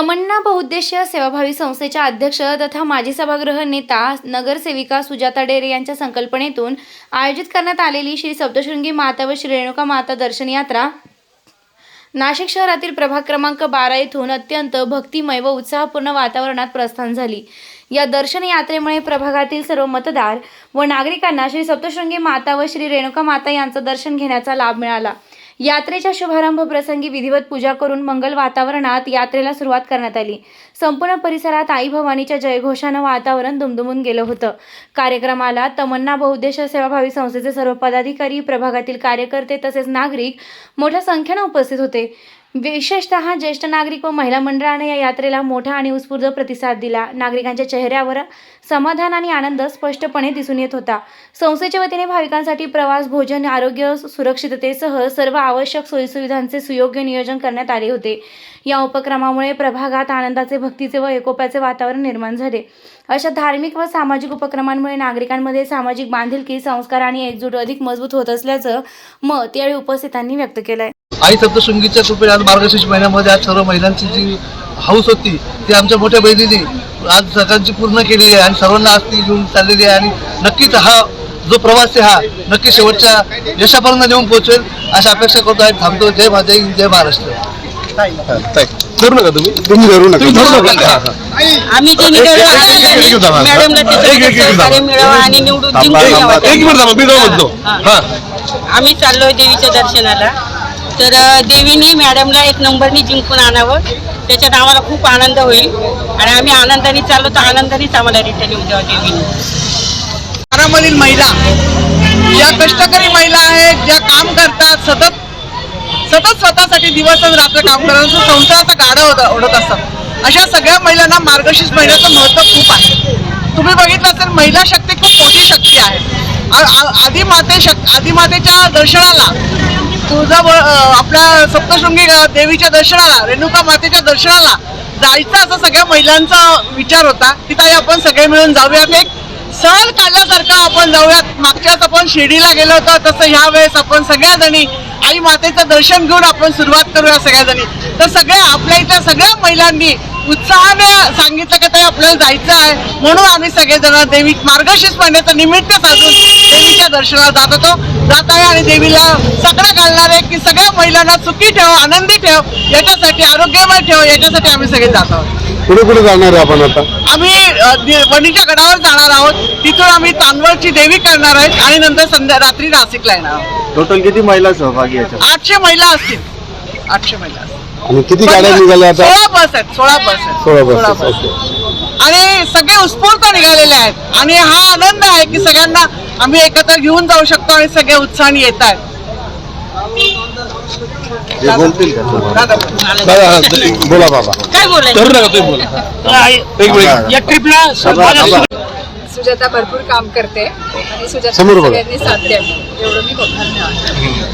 तमन्ना बहुद्देशीय सेवाभावी संस्थेच्या अध्यक्ष तथा माजी सभागृह नेता नगरसेविका सुजाता डेरे यांच्या संकल्पनेतून आयोजित करण्यात आलेली श्री सप्तशृंगी माता व श्री रेणुका माता दर्शन यात्रा नाशिक शहरातील प्रभाग क्रमांक बारा येथून अत्यंत भक्तिमय व उत्साहपूर्ण वातावरणात प्रस्थान झाली. या दर्शन यात्रेमुळे प्रभागातील सर्व मतदार व नागरिकांना श्री सप्तशृंगी माता व श्री रेणुका माता यांचं दर्शन घेण्याचा लाभ मिळाला. यात्रेच्या शुभारंभ प्रसंगी विधिवत पूजा करून मंगल वातावरणात यात्रेला सुरुवात करण्यात आली. संपूर्ण परिसरात आई भवानीच्या जयघोषानं वातावरण दुमदुमून गेलं होतं. कार्यक्रमाला तमन्ना बहुउद्देश सेवाभावी संस्थेचे सर्व पदाधिकारी प्रभागातील कार्यकर्ते तसेच नागरिक मोठ्या संख्येनं उपस्थित होते. विशेषतः ज्येष्ठ नागरिक व महिला मंडळाने या यात्रेला मोठा आणि उत्स्फूर्त प्रतिसाद दिला. नागरिकांच्या चेहऱ्यावर समाधान आणि आनंद स्पष्टपणे दिसून येत होता. संस्थेच्या वतीने भाविकांसाठी प्रवास भोजन आरोग्य सुरक्षिततेसह सर्व आवश्यक सोयीसुविधांचे सुयोग्य नियोजन करण्यात आले होते. या उपक्रमामुळे प्रभागात आनंदाचे भक्तीचे व एकोप्याचे वातावरण निर्माण झाले. अशा धार्मिक व सामाजिक उपक्रमांमुळे नागरिकांमध्ये सामाजिक बांधिलकी संस्कार आणि एकजूट अधिक मजबूत होत असल्याचं मत यावेळी उपस्थितांनी व्यक्त केलं आहे आई सप्तशृंगीच्या कृपेने आज मार्गशीर्ष महिन्यामध्ये आज सर्व महिलांची जी हाऊस होती ती आमच्या मोठ्या बहिणीने आज सगळ्यांची पूर्ण केलेली आहे आणि सर्वांना आज ती घेऊन चाललेली आहे आणि नक्कीच हा जो प्रवास आहे हा नक्की शेवटच्या यशापर्यंत नेऊन पोहोचेल अशा अपेक्षा करतो आणि थांबतो जय मा- जय महाराष्ट्र करू नका तुम्ही तुम्ही धरू नका आम्ही जे मिळावं आणि निवडून एक मिनिट मी म्हणतो हा आम्ही चाललोय देवीच्या दर्शनाला तर देवीने मॅडमला एक नंबरनी जिंकून आणावं. त्याच्यात आम्हाला खूप आनंद होईल. आणि आम्ही आनंदाने चाललो तर आनंदानेच आम्हाला रिटर्न येऊ द्यावं देवीने. घरामधील महिला ज्या कष्टकरी महिला आहेत ज्या काम करतात सतत सतत स्वतःसाठी दिवस रात्र काम करत असं संसाराचा गाडा ओढत असतात. अशा सगळ्या महिलांना मार्गशीर्ष महिन्याचं महत्त्व खूप आहे. तुम्ही बघितलं असेल महिला शक्ती खूप मोठी शक्ती आहे. आ- आदिमाते शक आदिमातेच्या दर्शनाला तुळजा आपल्या सप्तशृंगी देवीच्या दर्शनाला रेणुका मातेच्या दर्शनाला जायचा असा सगळ्या महिलांचा विचार होता. की ताई आपण सगळे मिळून जाऊयात एक सहल काढल्यासारखं आपण जाऊयात. मागच्याच आपण शिर्डीला गेलो होतो. तसं ह्या वेळेस आपण सगळ्याजणी आई मातेचं दर्शन घेऊन आपण सुरुवात करूया सगळ्याजणी. तर सगळ्या आपल्या इथल्या सगळ्या महिलांनी उत्साहाने सांगितलं की ताई आपल्याला जायचं आहे. म्हणून आम्ही सगळेजण देवी मार्गशीर्ष महिन्याचं निमित्त साधून देवीच्या दर्शनाला जात होतो. जात आहे आणि देवीला सगळं घालणार आहे की सगळ्या महिलांना सुखी ठेव आनंदी ठेव याच्यासाठी आरोग्यमय ठेव याच्यासाठी आम्ही सगळे जात आहोत. कुठे कुठे जाणार आहे आपण आता? आम्ही वणीच्या गडावर जाणार आहोत. तिथून आम्ही तांदवळची देवी करणार आहेत आणि नंतर संध्या रात्री नाशिकला येणार आहोत. टोटल किती महिला सहभागी आठशे महिला असतील. आठशे महिला असतील. आणि किती गाड्या निघाल्या आता? सोळा बस आहेत सोळा बस आहेत. सोळा बस ओके. आणि सगळे उत्स्फूर्त निघालेले आहेत. आणि हा आनंद आहे की सगळ्यांना आम्ही एकत्र घेऊन जाऊ शकतो आणि सगळे उत्साहाने येत आहेत. बोलतील का? तुम्हाला? दादा. दादा, हा, बोला बाबा. काय बोलायचं? करू नका तुम्ही बोला. एक मिनिट. या ट्रिपला सुजाता भरपूर काम करते. आणि सुजाता समोर बघा. सगळ्यांनी साथ द्यावी. एवढं मी बघणार